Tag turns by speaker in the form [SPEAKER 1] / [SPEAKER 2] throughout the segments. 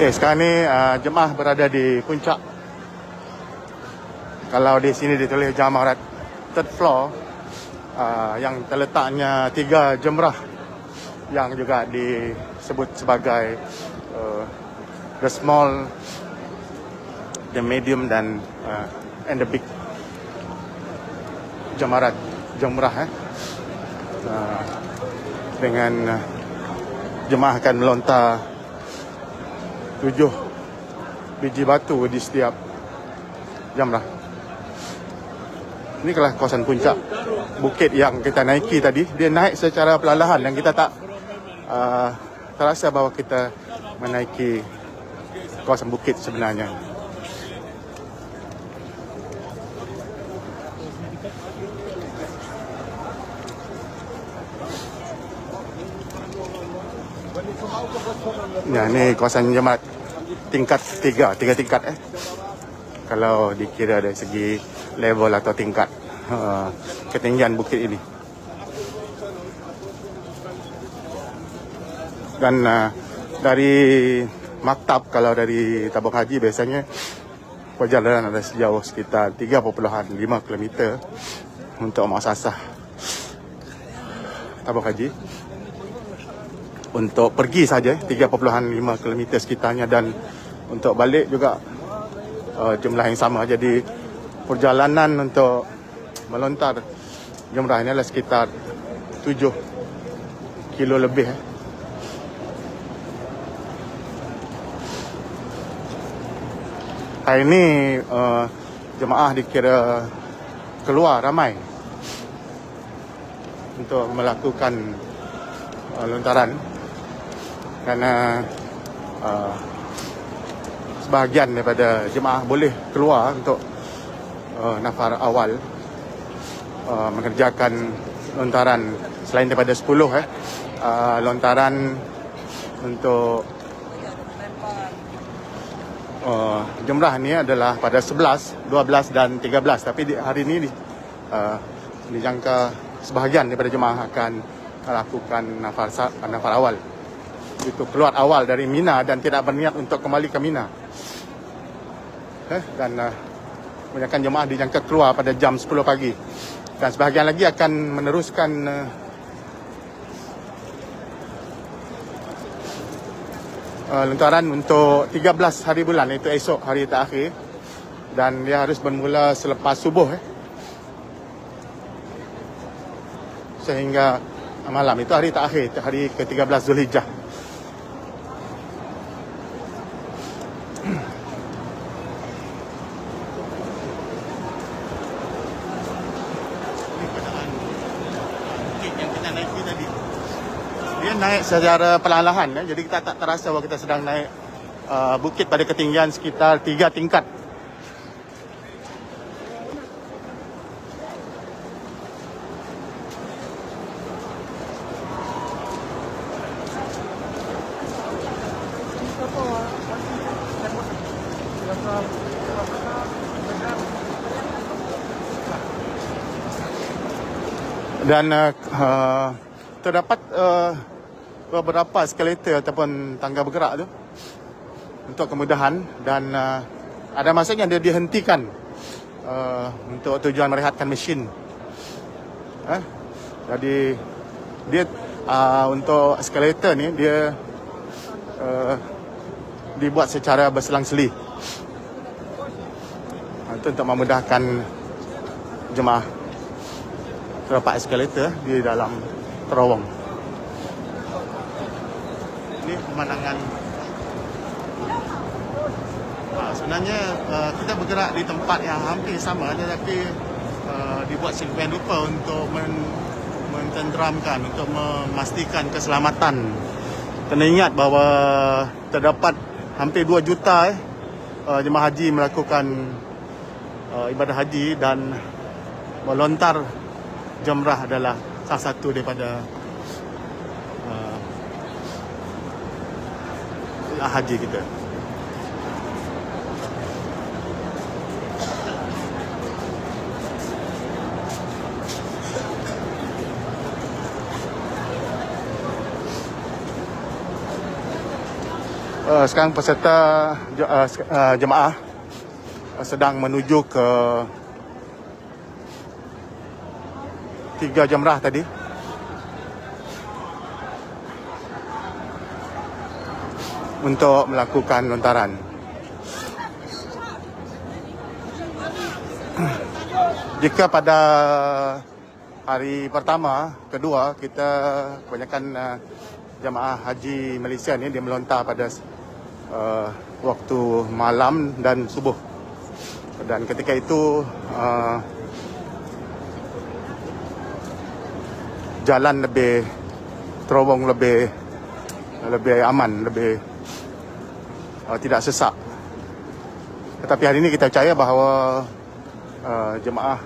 [SPEAKER 1] Okay, sekarang ni uh, jemaah berada di puncak. Kalau di sini ditulis Jamarat third floor uh, yang terletaknya tiga jemrah yang juga disebut sebagai uh, the small, the medium dan uh, and the big jamarat jemrah eh. Uh, dengan uh, jemaah akan melontar tujuh biji batu di setiap jamrah. Ini adalah kawasan puncak bukit yang kita naiki tadi. Dia naik secara perlahan dan kita tak uh, terasa bahawa kita menaiki kawasan bukit sebenarnya. Ya, ni kawasan jemaat tingkat tiga, tiga tingkat eh. Kalau dikira dari segi level atau tingkat uh, ketinggian bukit ini. Dan uh, dari maktab kalau dari tabung haji biasanya perjalanan ada sejauh sekitar 3.5 km untuk muasasah tabung haji untuk pergi saja 3.5 km sekitarnya. Dan untuk balik juga uh, jumlah yang sama. Jadi perjalanan untuk melontar jumrah ini adalah sekitar 7 kilo lebih eh. hari ini uh, jemaah dikira keluar ramai untuk melakukan uh, lontaran kerana uh, sebahagian daripada jemaah boleh keluar untuk uh, nafar awal uh, mengerjakan lontaran. Selain daripada 10 eh uh, lontaran untuk uh, jumrah ni adalah pada 11, 12 dan 13 tapi di, hari ini di, uh, dijangka sebahagian daripada jemaah akan melakukan nafar nafar awal itu keluar awal dari Mina dan tidak berniat untuk kembali ke Mina. Eh, dan uh, kebanyakan jemaah dijangka keluar pada jam 10 pagi. Dan sebahagian lagi akan meneruskan uh, uh, lentaran untuk 13 hari bulan itu esok hari terakhir dan dia harus bermula selepas subuh eh. sehingga malam itu hari terakhir hari ke-13 Zulhijjah Dia naik secara perlahan ya. Jadi kita tak terasa bahawa kita sedang naik uh, bukit pada ketinggian sekitar tiga tingkat. Dan uh, uh, terdapat uh, beberapa eskalator ataupun tangga bergerak tu untuk kemudahan dan uh, ada masanya dia dihentikan uh, untuk tujuan merehatkan mesin. Eh? Jadi dia uh, untuk eskalator ni dia uh, dibuat secara berselang-seli. Itu untuk memudahkan jemaah terdapat eskalator di dalam terowong. Ini pemandangan uh, sebenarnya uh, kita bergerak di tempat yang hampir sama tetapi uh, dibuat sedemikian rupa untuk men mententeramkan untuk memastikan keselamatan. Kena ingat bahawa terdapat hampir 2 juta eh, jemaah haji melakukan ibadah haji dan melontar jumrah adalah salah satu daripada uh, haji kita. Uh, sekarang peserta uh, uh, jemaah uh, sedang menuju ke tiga jamrah tadi. Untuk melakukan lontaran. Jika pada hari pertama, kedua kita kebanyakan uh, jamaah haji Malaysia ni dia melontar pada uh, waktu malam dan subuh. Dan ketika itu uh, jalan lebih terowong lebih lebih aman, lebih uh, tidak sesak. Tetapi hari ini kita percaya bahawa uh, jemaah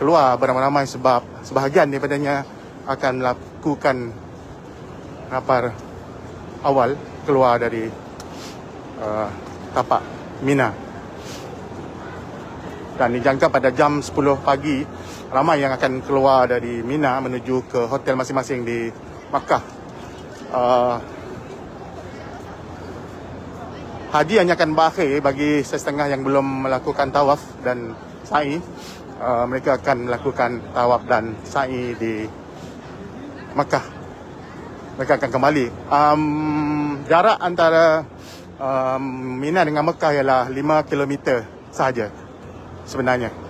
[SPEAKER 1] keluar beramai-ramai sebab sebahagian daripadanya akan melakukan rapar awal keluar dari uh, tapak Mina. Dan dijangka pada jam 10 pagi ramai yang akan keluar dari Mina menuju ke hotel masing-masing di Makkah. Uh, haji hanya akan berakhir bagi setengah yang belum melakukan tawaf dan sa'i. Uh, mereka akan melakukan tawaf dan sa'i di Makkah. Mereka akan kembali. Um, jarak antara um, Mina dengan Mekah ialah 5 km sahaja sebenarnya.